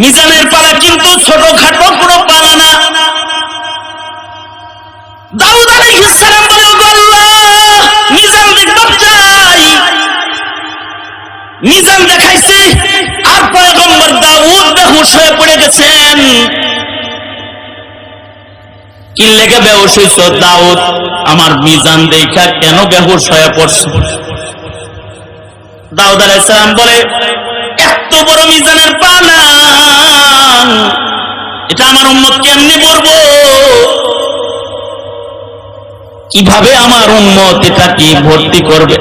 মিজানের পালা কিন্তু ছোটখাটো কোনো পালা না। দাউদ আলাইহিস সালাম বলে, আল্লাহ মিজান চাই। মিজান দেখাইছি, আর পয়গম্বর দাউদ বেহুশ হয়ে পড়ে গেছেন। কি লেগে বেহুশ দাউদ? আমার মিজান দেখা কেন বেহুশ হয়ে পড়ছে? দাউদ আলাইহিস সালাম বলে, এত বড় মিজানের পালান এটা আমার উম্মত কেমনে পড়ব কীভাবে আমার উম্মত এটা কি ভর্তি করবে?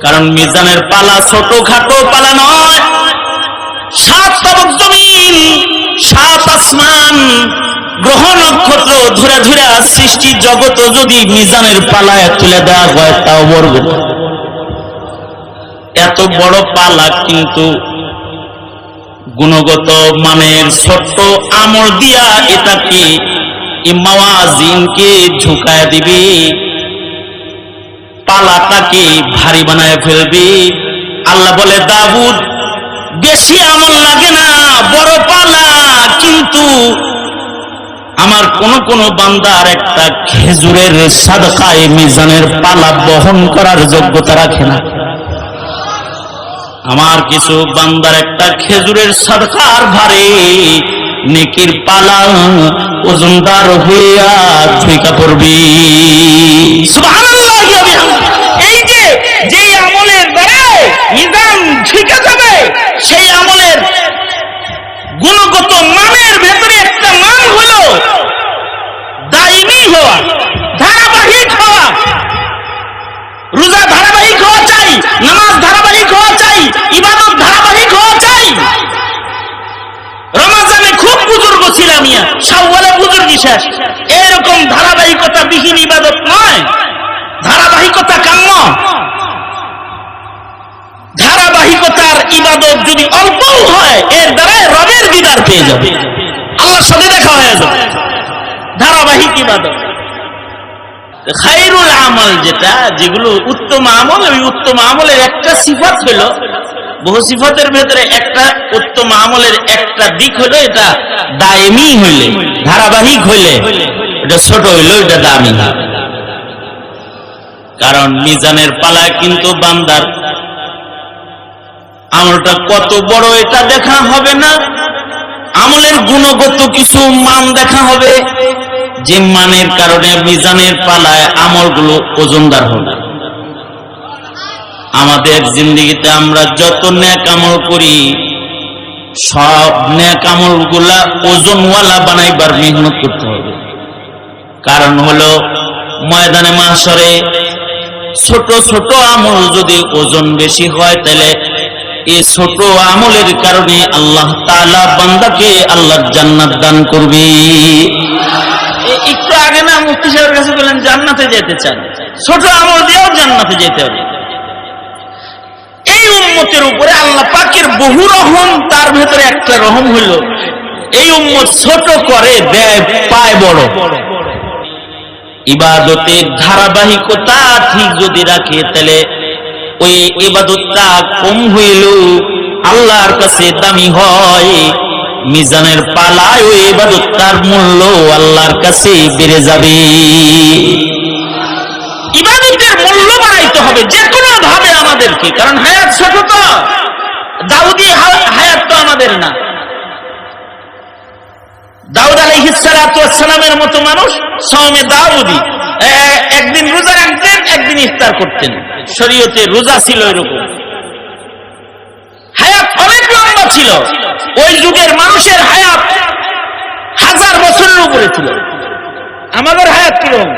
কারণ মিজানের পালা ছোট খাটো পালা নয়। সাত সাত আসমান, গ্রহ নক্ষত্র ধরে ধরে সৃষ্টি জগৎ যদি মিজানের পালায় তুলে দেওয়া হয়, তাও না। এত বড় পালা কিন্তু গুণগত মানের ছোট্ট আমল দিয়া এটাকে ইমাওয়াজিনকে ঝুঁকায় দিবি, পালাটাকে ভারী বানায় ফেলবি। আল্লাহ বলে দাবুদ বেশি আমল লাগে না, বড় পালা, কিন্তু আমার কোন কোন বান্দার একটা খেজুরের সাদকায় মিজানের পালা বহন করার যোগ্যতা রাখে না। আমার কিছু বান্দার একটা খেজুরের সরকার ভারে, নেকির পালা ওজনদার হইয়া ছুইকা পড়বি। এই যে যে আমলের দ্বারা নিজাম ঝুঁকে যাবে শেষ এরকম ধারাবাহিকতা বিহীন ইবাদত নয়। ধারাবাহিকতা কাম্য। ধারাবাহিকতার ইবাদত যদি অল্প হয়, এর দ্বারা রবের দিদার পেয়ে যাবে। আল্লাহর সাথে দেখা হয়ে যাবে। ধারাবাহিক ইবাদত। খাইরুল আমল যেটা, যেগুলো উত্তম আমল, ওই উত্তম আমলের একটা সিফাত হলো বহু সিফাতের ভেতরে একটা উত্তম আমলের একটা দিক হলো এটা দায়মি হইলে, ধারাবাহিক হইলে, এটা ছোট হইল এটা দামি কারণ মিজানের পালায় কিন্তু বান্দার আমলটা কত বড় এটা দেখা হবে না। আমলের গুণগত কিছু মান দেখা হবে। যে মানের কারণে মিজানের পালায় আমলগুলো ওজনদার হবে আমাদের জিন্দগিতে আমরা যত ন্যাক আমল করি, সব ন্যাক আমলগুলা ওজনওয়ালা বানাইবার মেহনত করতে হবে। কারণ হলো, ময়দানে মাসরে ছোট ছোট আমল যদি ওজন বেশি হয়, তাহলে এই ছোট আমলের কারণে আল্লাহ তালা বান্দাকে আল্লাহর জান্নাত দান করবে। একটু আগে না মুফতি সাহেবের কাছে বললেন, জান্নাতে যেতে চান। ছোট আমল দিয়েও জান্নাতে যেতে হবে। উম্মতের উপরে আল্লাহ পাকের বহু রহম, তার ভেতরে একটা রহম হইল। এই উম্মত ছোট করে, দেয়, পায় বড়। ইবাদতের ধারাবাহিকতা ঠিক যদি রাখে, তাহলে ওই ইবাদতটা কম হইল। আল্লাহর কাছে দামি হয়। মিজানের পালায় ওই ইবাদতটার মূল্য আল্লাহর কাছে বেড়ে যাবে। ইবাদতের মূল্য বাড়াইতে হবে, যে কোনো আমাদেরকে কারণ হায়াত ছোট তো। দাউদি হায়াত তো আমাদের না। দাউদ আলাইহিসসালামের মতো মানুষ সৌমে দাউদি। একদিন রোজা রাখতেন, একদিন ইফতার করতেন। শরীয়তে রোজা ছিল এরকম। হায়াত অনেক লম্বা ছিল। ওই যুগের মানুষের হায়াত হাজার বছরের উপরে ছিল। আমাদের হায়াত কীরকম?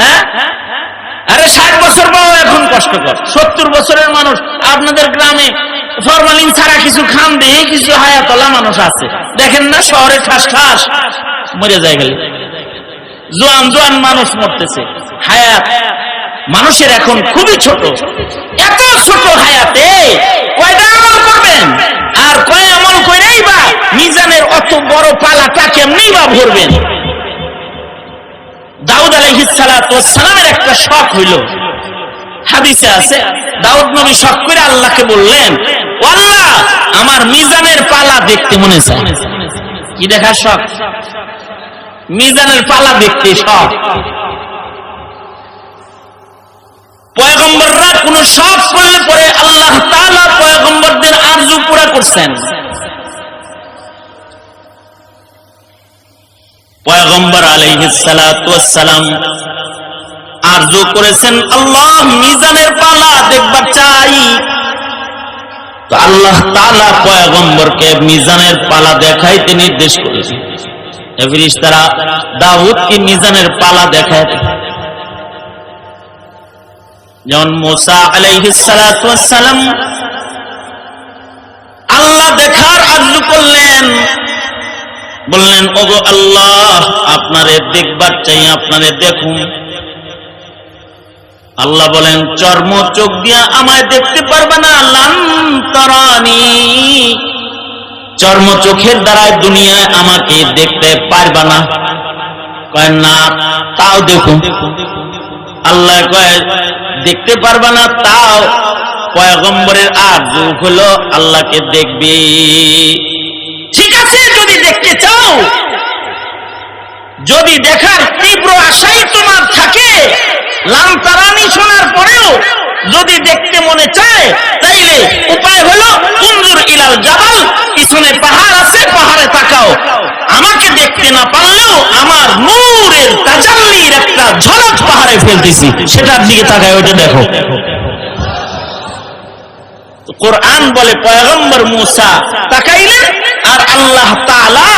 হ্যাঁ আরে ষাট বছর পাও এখন কষ্টকর। সত্তর বছরের মানুষ, আপনাদের গ্রামে ফরমালিন ছাড়া কিছু খান দিয়ে কিছু হায়াতলা মানুষ আছে। দেখেন না, শহরে ঠাস ঠাস মরে যায় গেলে জোয়ান জোয়ান মানুষ মরতেছে। হায়াত মানুষের এখন খুবই ছোট। এত ছোট হায়াতে কয়টা আমল করবেন? আর কয় আমল করেই বা মিজানের অত বড় পালাটা কেমনি বা ভরবেন? দাউদ আলহিসালামের একটা শখ হইল। হাদিসে আছে, দাউদ নবী শখ করে আল্লাহকে বললেন "ও আল্লাহ আমার মিজানের পালা দেখতে মনে চায়। কি দেখার শখ? মিজানের পালা দেখতে শখ। পয়গম্বররা কোন আল্লাহ পয়গম্বরদের আরজু পুরা করছেন। পয়গম্বর আলাইহিস সালাম আরজু করেছেন, আল্লাহ মিজানের পালা দেখবার চাই। তো আল্লাহ তাআলা পয়গম্বরকে মিজানের পালা দেখাইতে নির্দেশ করেছেন মিজানের পালা দেখায়? যেমন মোসা আলাইহিস সালাতু ওয়াস সালাম আল্লাহ দেখার আরজু করলেন। বললেন, ওগো আল্লাহ, আপনারে দেখবার চাই, আপনারে দেখুন। আল্লাহ বলেন চর্ম চোখ দিয়া আমায় দেখতে পারবে না লান্তরানি চর্ম চোখের দ্বারায় দুনিয়ায় আমাকে দেখতে পারবে না। কয়, না, তাও দেখুন। আল্লাহ কয়, দেখতে পারবে না, তাও। পয়গম্বরের আরজু হলো আল্লাহকে দেখবি। ঠিক আছে, যদি দেখতে চাও, যদি দেখার তীব্র আশাই তোমার থাকে লামতারানি শোনার পরেও যদি দেখতে মনে চায়, তাইলে উপায় হলো কুন্দুর ইলাল জাবাল, পিছনে পাহাড় আছে, পাহাড়ে তাকাও। আমাকে দেখতে না পারলেও আমার নূরের তাজাল্লির একটা ঝলক পাহাড়ে ফেলতেছি। সেটার দিকে তাকায়, ওইটা দেখো। কোরআন বলে, পয়গম্বর মুসা তাকাইলেন, আর আল্লাহ তাআলা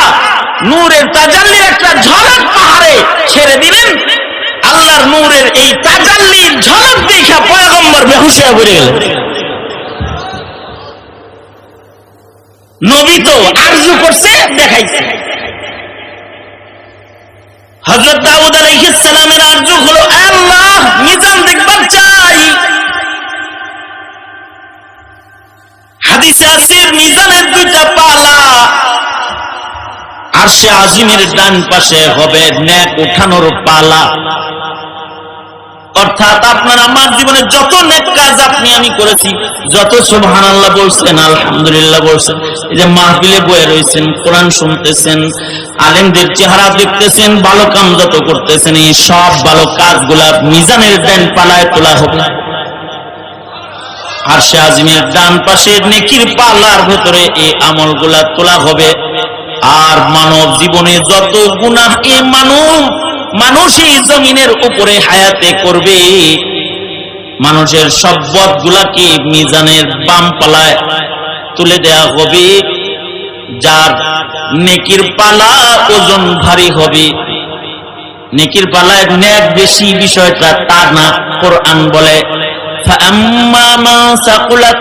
নূরের তাজাল্লির একটা ঝলক পাহাড়ে ছেড়ে দিলেন। আল্লাহর নূরের এই তাজাল্লির ঝলক দেখা পয়গম্বর বেহুশ হয়ে পড়ে গেলেন। নবী তো আরজু করছে, দেখাইছে। হযরত দাউদ আলাইহিস সালামের আরজু হলো, আল্লাহ মিজান দেখবার চাই। হাদিসে আছে আর সে আজিমের ডান পাশে হবে ন্যাক উঠানোর পালা। অর্থাৎ আপনার আমার জীবনে যত নেক কাজ আপনি আমি করেছি, যত সুবহান আল্লাহ বলছেন, আলহামদুলিল্লাহ বলছেন, এই যে মাহফিলে বয়ে রয়েছেন কোরআন শুনতেছেন, আলেমদের চেহারা দেখতেছেন, ভালো কাম যত করতেছেন, এই সব ভালো কাজগুলা মিজানের ডান পালায় তোলা হবে আর সে আজমের ডান পাশে নেকির পাল্লার ভেতরে এই আমলগুলা তোলা হবে। আর মানব জীবনে যত গুনাহ এ মানব মানুষই জমিনের উপরে হায়াতে করবে। মানুষের সব বদ গুলাকে মিজানের বাম পালায় তুলে দেয়া হবে। যার নেকির পালা ওজন ভারী হবে। নেকির পালায় ন্যাক বেশি বিষয়টা তা না, কোরআন বলে। فأما من ثقلت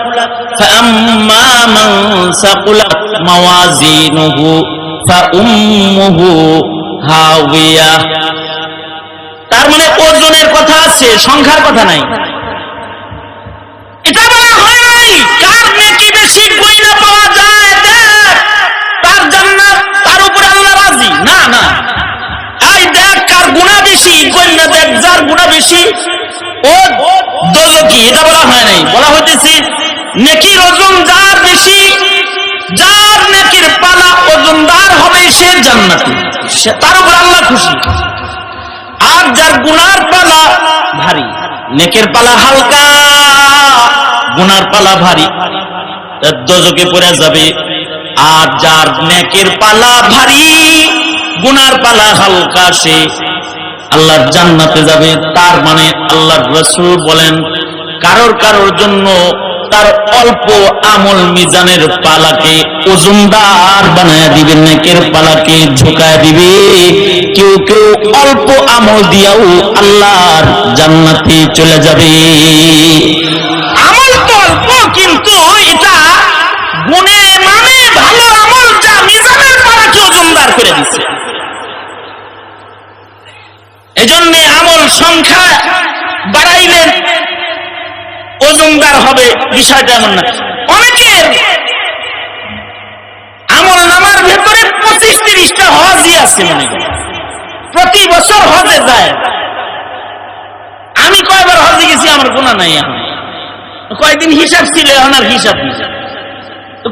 فأما من ثقلت موازينه فأمه هاوية তার মানে ওজনের কথা আছে সংখ্যার কথা নাই এটা বলা হয় নাই কার নেকি বেশি গইনা পাওয়া যার গুনাহ বেশি। ও দোজকি এটা বলা হয় নাই, বলা হইতেছে, নেকির ওজন যার বেশি, যার নেকির পালা ওজনদার হবে, সে জান্নাতি। তার উপর আল্লাহ খুশি। আর যার গুনার পালা ভারী, নেকের পালা হালকা, গুনার পালা ভারী দোজকে পড়ে যাবে। আর যার নেকের পালা ভারী, গুনার পালা হালকা সে আল্লাহর জান্নাতে যাবে, তার মানে আল্লাহর রসুল বলেন, কারোর কারোর জন্য তার অল্প আমল মিজানের পালাকে ওজনদার বানায় দিবে, নেকের পালাকে ঝুঁকায় দিবে। কেউ কেউ অল্প আমল দিয়াও আল্লাহর জান্নাতে চলে যাবে। আমল তো অল্প, কিন্তু এটা গুণে মানে ভালো আমল যা মিজানের পালাকে ওজনদার করে দিচ্ছে এজন্য আমল সংখ্যা বাড়াইলেন ওজনদার হবে বিষয়টা এমন না অনেকের আমল নামার ভেতরে পঁচিশ তিরিশটা হজই আছে মনে প্রতি বছর হজে যায়। আমি কয়বার হজে গেছি, আমার গোনা নাই এখন। কয়দিন হিসাব ছিল, এখন আর হিসাব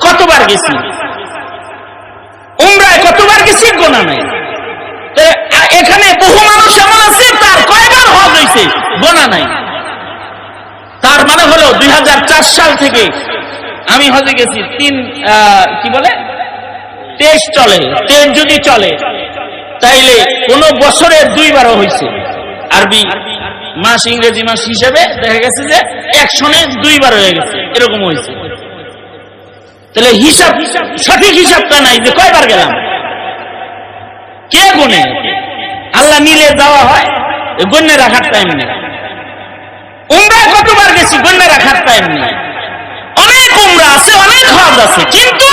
কতবার গেছি? উমরায় কতবার গেছি গোনা নাই। এখানে বহু মানুষ এমন আছে, তার কয়বার হজ হয়েছে গোনা নাই। তার মানে হলো দুই সাল থেকে আমি হজে গেছি, তিন কি বলে? তেইশ চলে, তেইশ যদি চলে, তাইলে কোন বছরে দুইবারও হয়েছে আরবি মাস ইংরেজি মাস হিসেবে দেখা গেছে যে একশনে দুইবার হয়ে গেছে, এরকম হয়েছে তাহলে হিসাব, সঠিক হিসাবটা নাই যে কয়বার গেলাম। কে গুনে? আল্লাহ নিলে যাওয়া হয় গণ্যে রাখার টাইম নেই। উমরা কতবার গেছি, গণ্যে রাখার টাইম নেই। অনেক উমরা আছে, অনেক হজ আছে, কিন্তু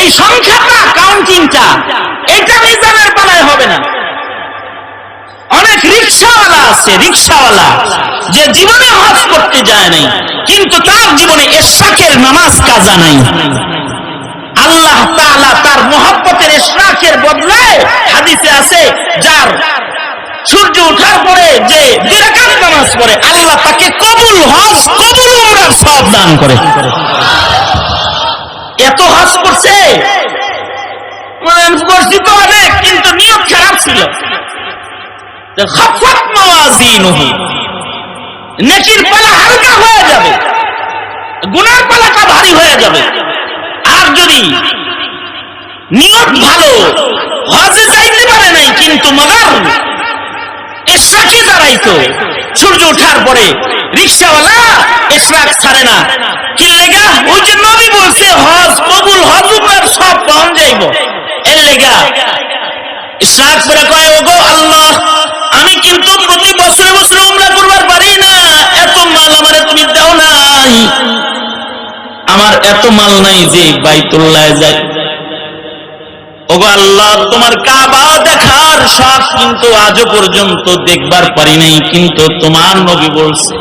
এই সংখ্যাটা কাউন্টিংটা এটা মিজানের পালায় হবে না। অনেক রিক্সাওয়ালা আছে, রিক্সাওয়ালা, যে জীবনে হজ করতে যায় নাই, কিন্তু তার জীবনে এশাকের নামাজ কাজা নাই। আল্লাহ তাআলা তার মহব্বতের ইশরাকের বদলায় হাদিসে আছে, যার সূর্য ওঠার পরে যে দুই নামাজ পড়ে, আল্লাহ তাকে কবুল, হজ, কবুল উমরার সব দান করে। এত হজ করছে? নেকির পালা হালকা হয়ে যাবে, গুনার পালাটা ভারী হয়ে যাবে। যদি নিয়ত ভালো হজে যাইতে পারে নাই কিন্তু মগার ইশরাকে দাঁড়াইতো, সূর্য ওঠার পরে রিক্সাওয়ালা ইশরাক ছাড়ে না। কি লেগা? ওই যে নবী বলছে, হজ কবুল, হজ উমরার সব পাওয়া যাইব। এর লেগা? ইশরাক করে কয়, ওগো আল্লাহ, আমি কিন্তু প্রতি বছরে বছরে উমরা করবার পারি না। এত মাল আমারে তুমি দাও নাই। আমার এত মাল নাই যে বাইতুল্লাহ যাই। ওগো আল্লাহ, তোমার কাবা দেখার শখ কিন্তু আজও পর্যন্ত দেখবার পারি নাই, কিন্তু তোমার নবী বলছে,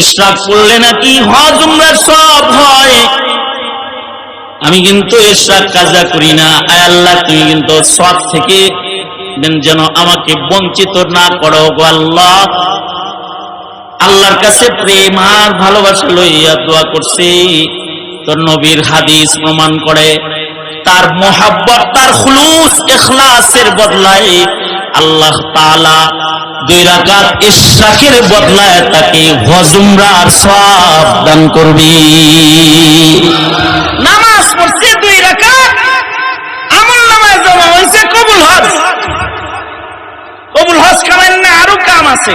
ইশরাক করলে নাকি হজ উমরা সব হয়। আমি কিন্তু ইশরাক কাজা করি না। আয় আল্লাহ, তুমি কিন্তু সব থেকে যেন আমাকে বঞ্চিত না করো। গো আল্লাহ আল্লাহর কাছে প্রেম আর ভালোবাসা লইয়া দোয়া করছে। তোর নবীর হাদিস প্রমাণ করে, তার মোহাব্বত, তার খুলুস ইখলাসের বদলায় আল্লাহ তাআলা দুই রাকাত ইশরাকের বদলায় তাকে হজুমরার সব দান করবে। নামাজ পড়ছে দুই রাকাত, আমল নামায় জমা হয়েছে কবুল হজ। কবুল হজ কামেন না আরও কাম আছে।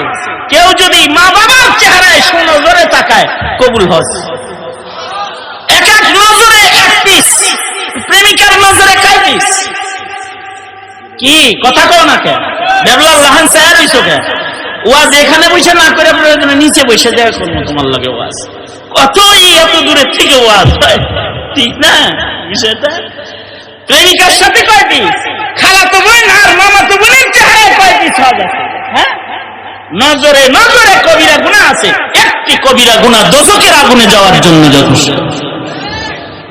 কেউ যদি মা বাবার চেহারায় সুনজরে তাকায়, কবুল হজ এক এক নজরে, এক পিস। প্রেমিকার নজরে কয় পিস? কি? কথা কও না কে দেবলাল রাহান সাহেব ইসো কে ওয়াজ এখানে বসে না করে প্রয়োজনে নিচে বসে যায় করব তোমার লাগে ওয়াজ। কতই এত দূরের থেকে ওয়াজ ঠিক না? বিষয়টা? প্রেমিকার সাথে কয় খালা তো বোন আর মামা তো বোনের চেহারায় কয় পিস যাচ্ছে হ্যাঁ নজরে নজরে কবিরা গুণা আছে। একটি কবিরা গুণা দশকের আগুনে যাওয়ার জন্য যথেষ্ট।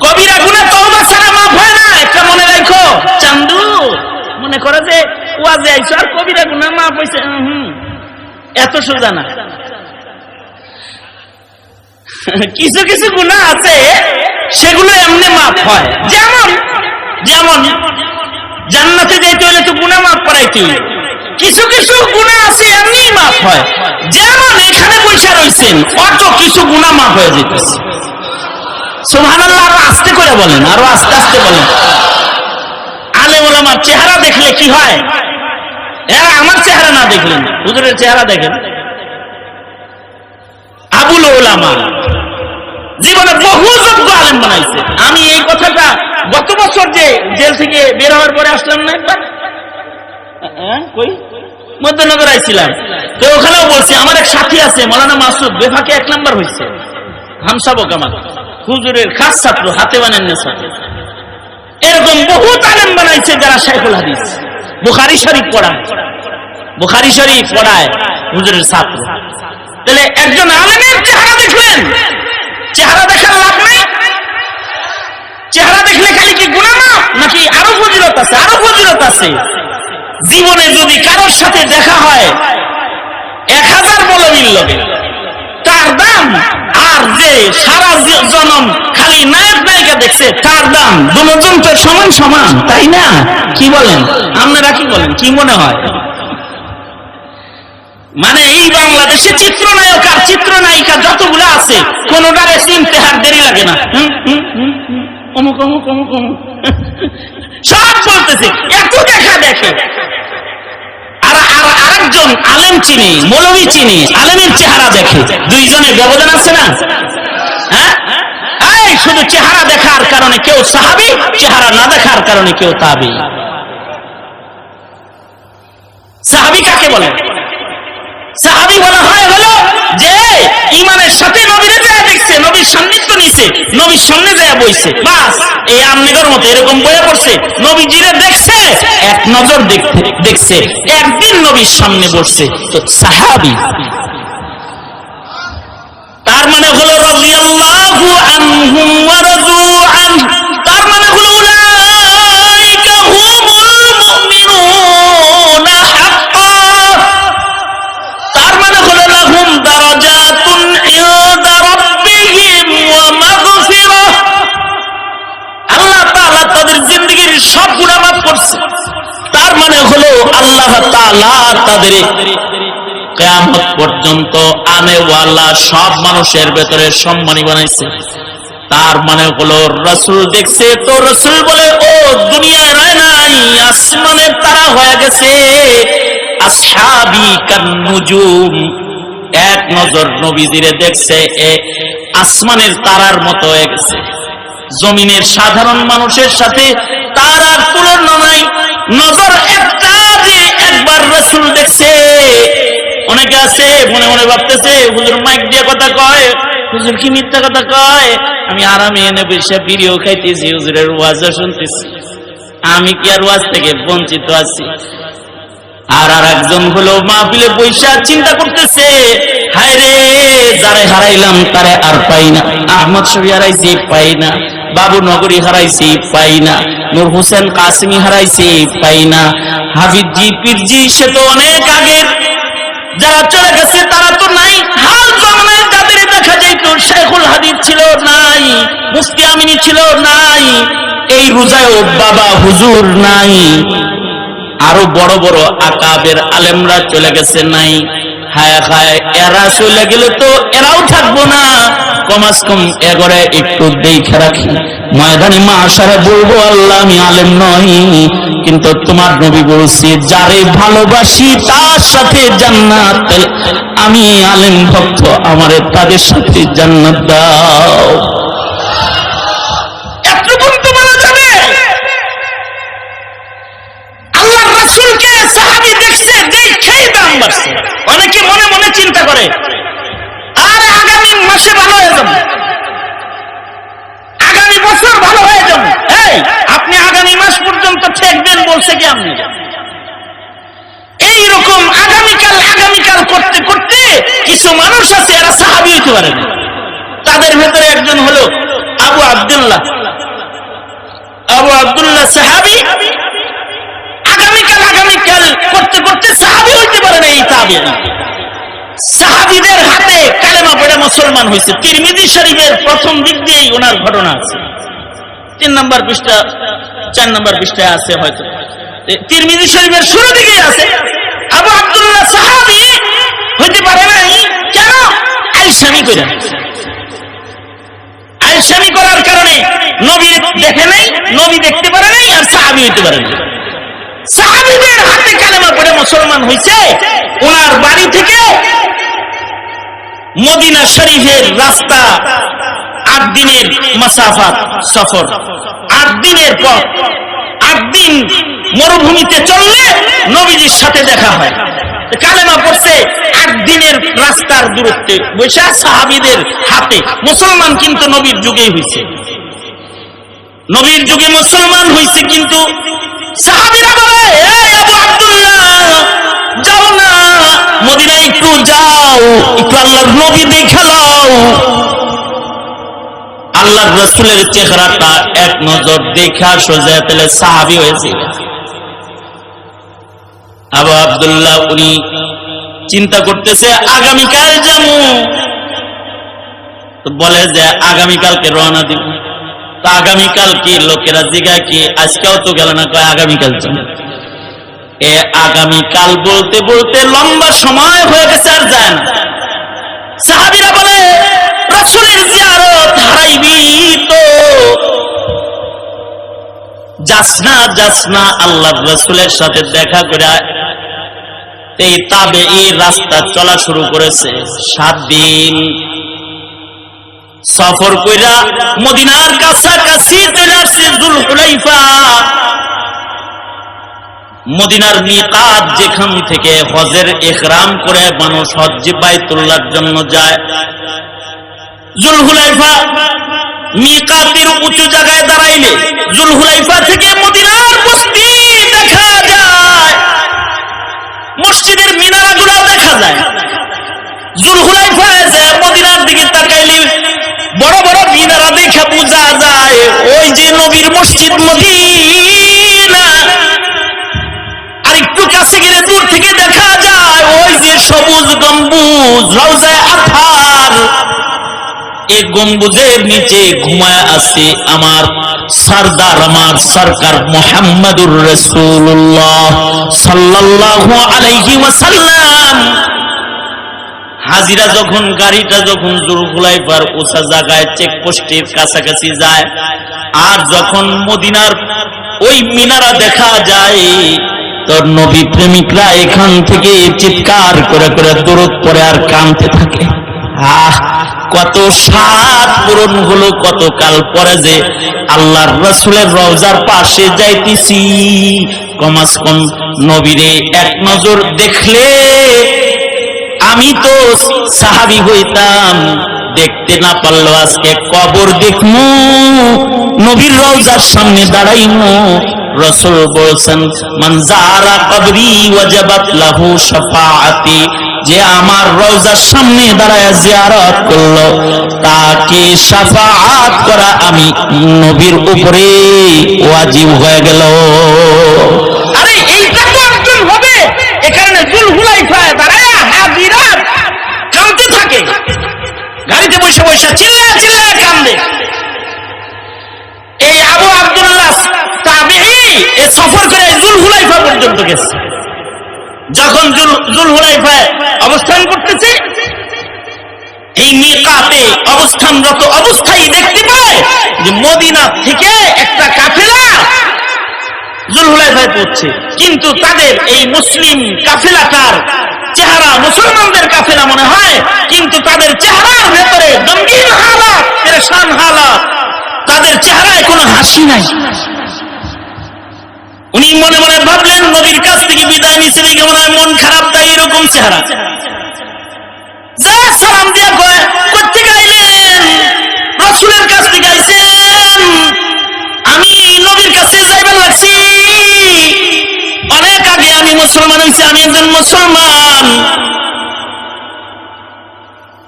কবিরা গুণা তওবা ছাড়া মাফ হয় না। একটা মনে রাখো, চান্দু, মনে করে যে ওয়াজে আইছো আর কবিরা গুণা মাফ হইছে হুম, এত সোজা না। কিছু কিছু গুণা আছে, সেগুলো এমনি মাফ হয়। যেমন যেমন, জান্নাতে যাইতে হলে তো গুণা মাফ করাইতে। কিছু কিছু গুণা আছে, এমনি মাফ হয়। যেমন এখানে বৈশা রয়েছেন অত কিছু গুণা মাফ হয়ে যেতেছে। সুবহানাল্লাহ, আরও আস্তে করে বলেন, আরও আস্তে আস্তে বলেন। আলেম ওলামার চেহারা দেখলে কি হয়? এরা আমার চেহারা না দেখলেন হুজুরের চেহারা দেখেন। আবুল ওলামা জীবনে বহু যোগ্য আলেম বানাইছে। আমি এই কথাটা গত বছর যে জেল থেকে বের হওয়ার পরে আসলাম না? একবার কই? মধ্যনগর আইছিলাম। তো ওখানেও বলছি, আমার এক সাথী আছে, মৌলানা মাসুদ, বেফাকে এক নাম্বার হয়েছে আমার হুজুরের খাস ছাত্র, হাতে সাথে এরকম বানাইছে যারা হাদিস। বুখারি শরীফ পড়ায়। বুখারি শরীফ পড়ায় হুজুরের ছাত্র। তাহলে একজন আলেমের চেহারা দেখলেন। চেহারা দেখার লাভ নাই। চেহারা দেখলে খালি কি গুণামা নাকি আরও ফজিলত আছে, আরও ফজিলত আছে? জীবনে যদি কারোর সাথে দেখা হয়, এক হাজার মৌলবীর লগে তার দাম, আর যে সারা জনম খালি নায়ক নায়িকা দেখছে, তার দাম দুজন সমান সমান, তাই না? কি বলেন? আপনারা কি বলেন? কি মনে হয়? মানে এই বাংলাদেশে চিত্রনায়ক আর চিত্রনায়িকা যতগুলো আছে, কোনটারে চিনতে হার দেরি লাগে না। সব বলতেছে এত দেখা দেখে। আর আর আরেকজন আলেম চিনি, মৌলবী চিনি, আলেমের চেহারা দেখে। দুইজনের ব্যবধান আছে না? হ্যাঁ? শুধু চেহারা দেখার কারণে কেউ সাহাবি, চেহারা না দেখার কারণে কেউ তাবি। সাহাবি কাকে বলে? সাহাবি বলা হয় হলো যে, ইমানের সাথে নবীরে সান্নিধ্য নিছে, নবীর সামনে যায় বইছে। বাস, এই আমনিগর মতো এরকম বইয়া পড়ছে নবীজিরে দেখছে, এক নজর দেখছে, একদিন নবীর সামনে বসছে। তো সাহাবি তাআলা তাদের কেয়ামত পর্যন্ত আনেওয়ালা সব মানুষের ভেতরে সম্মানী বানাইছে। তার মানে হলো রসুল দেখছে, তো রসুল বলে, ও, দুনিয়ায় নাই আসমানের তারা হয়ে গেছে। এক নজর নবীজিরে দেখছে আসমানের তারার মতো হয়ে গেছে। জমিনের সাধারণ মানুষের সাথে তার তুলনা নাই। নজর একটা যে রসুল দেখছে। অনেকে আছে, মনে মনে ভাবতেছে, হুজুর মাইক দিয়ে কথা কয়, হুজুর কি মিথ্যা কথা কয়? আমি আরামে এনে বসে বিড়িও খাইতেছি, হুজুরের ওয়াজও শুনতেছি। আমি কি আর ওয়াজ থেকে বঞ্চিত আছি? আর আর একজন হলো মাহফিলে বৈশা চিন্তা করতেছে হায় রে যারে হারাইলাম তারে আর পাই না। আহমদ শরী হারাইছি পাই না। বাবু নগরী হারাইছি, পাই না। নূর হোসেন কাসমি হারাইছি, পাই না। হাফিজি পীরজি, সে তো অনেক আগের যারা চলে গেছে, তারা তো নাই। হাল জমানায় তাদের দেখা যেত শেখুল হাদিস ছিল নাই, মুফতি আমিনী ছিল নাই। এই রোজায় বাবা হুজুর নাই। আরও বড় বড় আকাবের আলেমরা চলে গেছে নাই। হায় হায়, এরা চলে গেলে তো এরাও থাকব না। কমাস কম এগরে একটু দেখে রাখি। ময়দানে মা আসারে বলব, আল্লাহ আমি আলেম নই, কিন্তু তোমার নবী বলছি, যারে ভালোবাসি তার সাথে জান্নাত আমি আলেম ভক্ত, আমারে তাদের সাথে জান্নাত দাও। বলছে কি আপনি এইরকম আগামীকাল আগামীকাল করতে করতে কিছু মানুষ আছে, এরা সাহাবি হইতে পারে তাদের ভেতরে একজন হলো আবু আব্দুল্লাহ। আবু আব্দুল্লাহ সাহাবি আগামীকাল আগামীকাল করতে করতে সাহাবি হইতে পারে না, এই তাবিন সাহাবিদের হাতে কালেমা পড়ে মুসলমান হয়েছে তিরমিজি শরীফের প্রথম দিক দিয়েই ওনার ঘটনা আছে। তিন নম্বর পৃষ্ঠা, চার নম্বর পৃষ্ঠায় আছে হয়তো। তিরমিজি শরীফের শুরু দিকেই আছে। আবু আব্দুল্লাহ সাহাবি হইতে পারে নাই, কেন? করে। করার কারণে নবী দেখে নাই, নবী দেখতে পারে নাই, আর সাহাবি হইতে পারে নাই। সাহাবিদের হাতে কালেমা পড়ে মুসলমান ওনার বাড়ি থেকে মদিনা শরীফের রাস্তা আট দিনের মাসাফাত সফর। আট দিনের পর, আট দিন মরুভূমিতে চললে নবীজির সাথে দেখা হয়। কালেমা পড়ছে আট দিনের রাস্তার দূরত্বে, বৈশা সাহাবিদের হাতে। মুসলমান কিন্তু নবীর যুগেই হয়েছে নবীর যুগে মুসলমান হয়েছে কিন্তু সাহাবিরা বলে "এই আবু আব্দুল্লাহ, যাও না, মদিনায় একটু যাও, একটু আল্লাহর নবী দেখে নাও আল্লাহর রসুলের চেহারাটা এক নজর দেখা সোজা পেলে সাহাবি হয়েছে। আবু আব্দুল্লাহ উনি চিন্তা করতেছে, আগামীকাল যাব। বলে যে, আগামীকালকে রওনা দিব। তো আগামীকাল কি, লোকেরা জিগায় কি, আজকেও তো গেল না, কয়, আগামীকাল এ আগামীকাল বলতে বলতে লম্বা সময় হয়ে গেছে আর যায় না। সাহাবিরা বলে, রসুলের জিয়ারত হারাইবি তো যাস না যাস না আল্লাহ রসুলের সাথে দেখা করে এই তাবে এই রাস্তা চলা শুরু করেছে। সাত দিন সফর কইরা মদিনার কাছাকাছি চলে আসছে জুল হুলাইফা মদিনার মিকাত যেখান থেকে হজের ইহরাম করে মানুষ হজ বাইতুল্লাহর জন্য যায়। জুলহুলাইফা মিকাতের উঁচু জায়গায় দাঁড়াইলে জুলহুলাইফা থেকে মদিনার বস্তি দেখা যায়। মসজিদের দেখা যায়। মদিনার দিকে তাকাইলে বড় বড় মিনারা দেখা বোঝা যায়, ওই যে নবীর মসজিদ মদিনা। আর কাছে গেলে দূর থেকে দেখা যায়, ওই যে সবুজ গম্বুজ, রওজায় আথার এই গম্বুজের নিচে ঘুমায় আছে আমার সর্দার, আমার সরকার মোহাম্মদুর রসুল্লাহ সাল্লাল্লাহু আলাইহি ওয়াসাল্লাম। হাজিরা যখন, গাড়িটা যখন জুরহুলাইফার উঁচা জায়গায় চেকপোস্টের কাছাকাছি যায়, আর যখন মদিনার ওই মিনারা দেখা যায়, তোর নবী প্রেমিকরা এখান থেকে চিৎকার করে করে দূরত পরে আর কানতে থাকে। আহ! কত সাত পূরণ হলো কত কাল পরে যে আল্লাহর রসুলের রওজার পাশে যাইতেছি। কমাস কম নবীরে এক নজর দেখলে আমি তো সাহাবি হইতাম। দেখতে না পারল আজকে কবর দেখমু, নবীর রওজার সামনে দাঁড়াইমু। রসুল বলছেন মনজারা কবরি লাহু যে আমার রওজার সামনে দাঁড়ায় জিয়ারত করল, তাকে শাফাআত করা আমি নবীর উপরে ওয়াজিব হয়ে গেল। আরে, এইটা তো একজন হবে, এখানে জুল হুলাইফায় দাঁড়ায় হাজিরা কামতে থাকে। গাড়িতে বসে বসে চিল্লা চিল্লা কান্দে এই আবু আব্দুল্লাহ তাবেঈ এ সফর করে জুল হুলাইফা পর্যন্ত গেছে। যখন জুল হুলাইফায় অবস্থান করতেছে, এই মিকাতে অবস্থানরত অবস্থায় দেখতে পায় যে মদিনা থেকে একটা কাফেলা জুলহুলাইফায় পড়ছে। কিন্তু তাদের এই মুসলিম কাফেলাটার চেহারা মুসলমানদের কাফেলা মনে হয়, কিন্তু তাদের চেহারার ভেতরে গম্ভীর হালাত পেরেশান হালাত। তাদের চেহারায় কোনো হাসি নাই। উনি মনে মনে ভাবলেন, নবীর কাছ থেকে বিদায় নিচ্ছে দেখে মনে হয় মন খারাপ, তাই এরকম চেহারা। রসুলের কাছ থেকে আমি নবীর কাছে লাগছি। অনেক আগে আমি মুসলমান আমি একজন মুসলমান।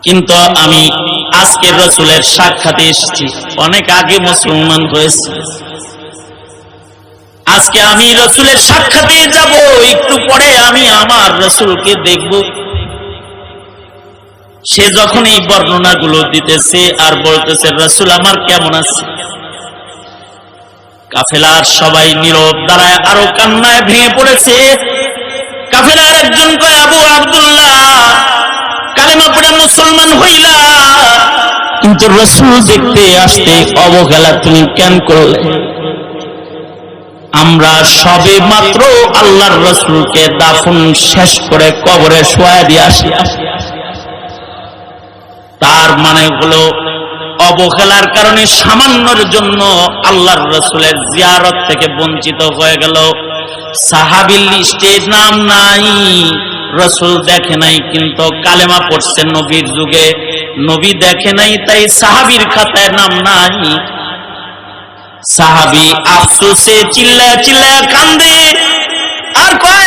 কিন্তু আমি আজকে রসুলের সাক্ষাতে এসেছি। অনেক আগে মুসলমান হয়েছে। আজকে আমি রসুলের সাক্ষাতে যাব, একটু পরে আমি আমার রসুলকে দেখব। সে যখন এই বর্ণনাগুলো দিতেছে আর বলতেছে, রসুল আমার কেমন আছে? কাফেলার সবাই নীরব দাঁড়ায়, আরও কান্নায় ভেঙে পড়েছে। কাফেলার একজন কয়, আবু আব্দুল্লাহ, কালেমা পড়ে মুসলমান হইলা। কিন্তু রসুল দেখতে আসতে অবহেলা তুমি কেন করলে? আমরা সবে মাত্র আল্লাহর রসুলকে দাফন শেষ করে কবরে শোয়া দিয়ে আসি। তার মানে হলো অবহেলার কারণে সামান্যর জন্য আল্লাহর রসুলের জিয়ারত থেকে বঞ্চিত হয়ে গেল। সাহাবির লিস্টে নাম নাই, রসুল দেখে নাই, কিন্তু কালেমা পড়ছে নবীর যুগে। নবী দেখে নাই, তাই সাহাবির খাতায় নাম নাই। সাহাবি আফসোসে চিল্লা চিল্লা কান্দে। আর কয়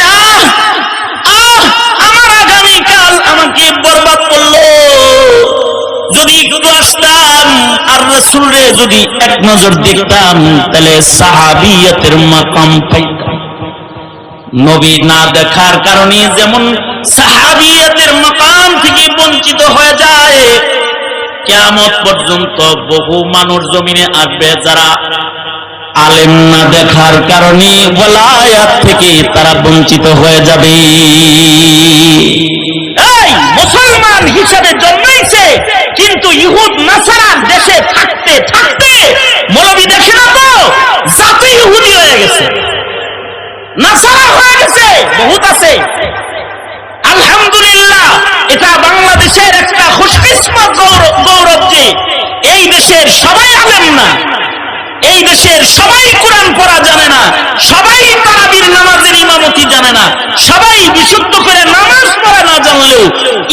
আহ, আমার আগামীকাল আমাকে বরবাদ করল। যদি একটু আসতাম আর রসুলরে যদি এক নজর দেখতাম, তাহলে সাহাবিয়তের মাকাম পাইতাম। নবী না দেখার কারণে যেমন সাহাবিয়তের মাকাম থেকে বঞ্চিত হয়ে যায় কেয়ামত পর্যন্ত বহু মানুষ জমিনে আসবে যারা আলেম না দেখার কারণে ওলায়াত থেকে তারা বঞ্চিত হয়ে যাবে। মুসলমান হিসেবে জন্মাইছে, কিন্তু ইহুদ নাসারার দেশে থাকতে থাকতে মৌলবী দেখে না তো, জাতি ইহুদি হয়ে গেছে। নাসারা হয়ে গেছে, বহুত আছে। আলহামদুলিল্লাহ, এটা বাংলাদেশের একটা খুশকিসমত গৌরব যে এই দেশের সবাই আলেম না। এই দেশের সবাই কোরআন পড়া জানে না। সবাই তারাবির নামাজের ইমামতি জানে না। সবাই বিশুদ্ধ করে নামাজ পড়া না জানলেও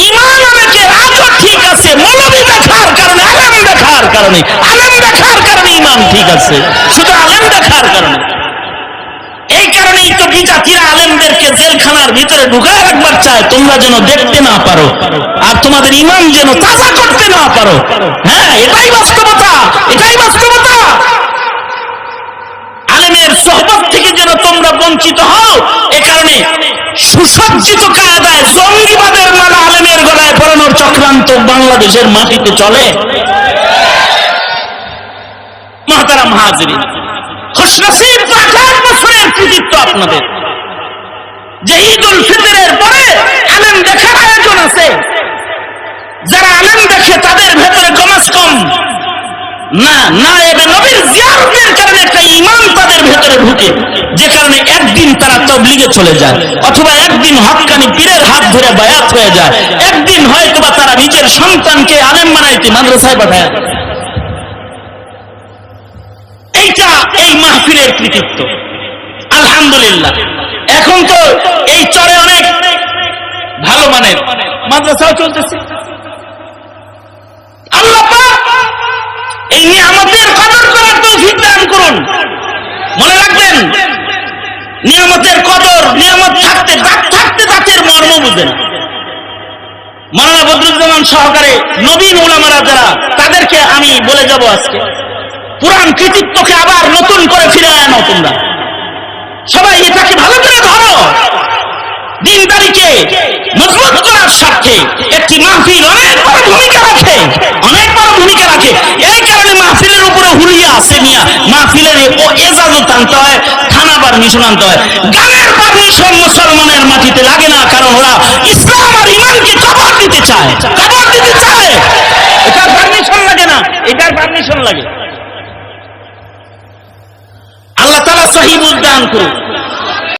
ইমান অনেকের আজও ঠিক আছে। মৌলবী দেখার কারণে, আলেম দেখার কারণে, আলেম দেখার কারণে ইমান ঠিক আছে। শুধু আলেম দেখার কারণে। এই কারণেই তো বিজাতিরা আলেমদেরকে জেলখানার ভিতরে ঢুকায় রাখবার চায়, তোমরা যেন দেখতে না পারো আর তোমাদের ইমান যেন তাজা করতে না পারো। হ্যাঁ এটাই বাস্তবতা এটাই বাস্তবতা। আলেমের সোহবত থেকে যেন তোমরা বঞ্চিত হও, এ কারণে সুসজ্জিত কায়দায় জঙ্গিবাদের মালা আলেমের গলায় পরানোর চক্রান্ত বাংলাদেশের মাটিতে চলে। মহাতারাম হাজিরি খুশনসিব আঠাশ কৃতিত্ব আপনাদের। যে ঈদ উল ফিতরের পরে আলেম দেখার আয়োজন আছে। যারা আলেম দেখে তাদের ভেতরে কমাস কম। না না এটা নবীর জিয়ারতের কারণে একটা ইমান তাদের ভেতরে ঢুকে। যে কারণে একদিন তারা তবলিগে চলে যায়। অথবা একদিন হক্কানি পীরের হাত ধরে বায়াত হয়ে যায়। একদিন হয়তোবা তারা নিজের সন্তানকে আলেম বানাইতে মাদ্রাসায় পাঠায়। এইটা এই মাহফিলের কৃতিত্ব। আলহামদুলিল্লাহ। এখন তো এই চরে অনেক ভালো মানের মাদ্রাসাও চলতেছে। আল্লাহ এই নিয়ামতের কদর করার তৌফিক দান করুন। মনে রাখবেন, নিয়ামতের কদর, নিয়ামত থাকতে দাঁত থাকতে দাঁতের মর্ম বুঝে না। মারানা বদরুজ্জামান সহকারে নবীন উলামারা যারা, তাদেরকে আমি বলে যাব আজকে। পুরান কৃতিত্বকে আবার নতুন করে ফিরে আনো তোমরা। সবাই এটাকে ভালো করে ধরো। দিনদারিকে মজবুত করার স্বার্থে একটি মাহফিল অনেক বড় ভূমিকা রাখে, অনেক বড় ভূমিকা রাখে। এই কারণে মাহফিলের উপরে হুলিয়া আছে মিয়া মাহফিলের ও এজাজত আনতে হয়, থানা পারমিশন আনতে হয়। গানের পারমিশন মুসলমানের মাটিতে লাগে না, কারণ ওরা ইসলাম আর ইমানকে কবর দিতে চায়। কবর দিতে চায়। এটার পারমিশন লাগে না, এটার পারমিশন লাগে। আল্লাহ তালা সহিবুল দান করুন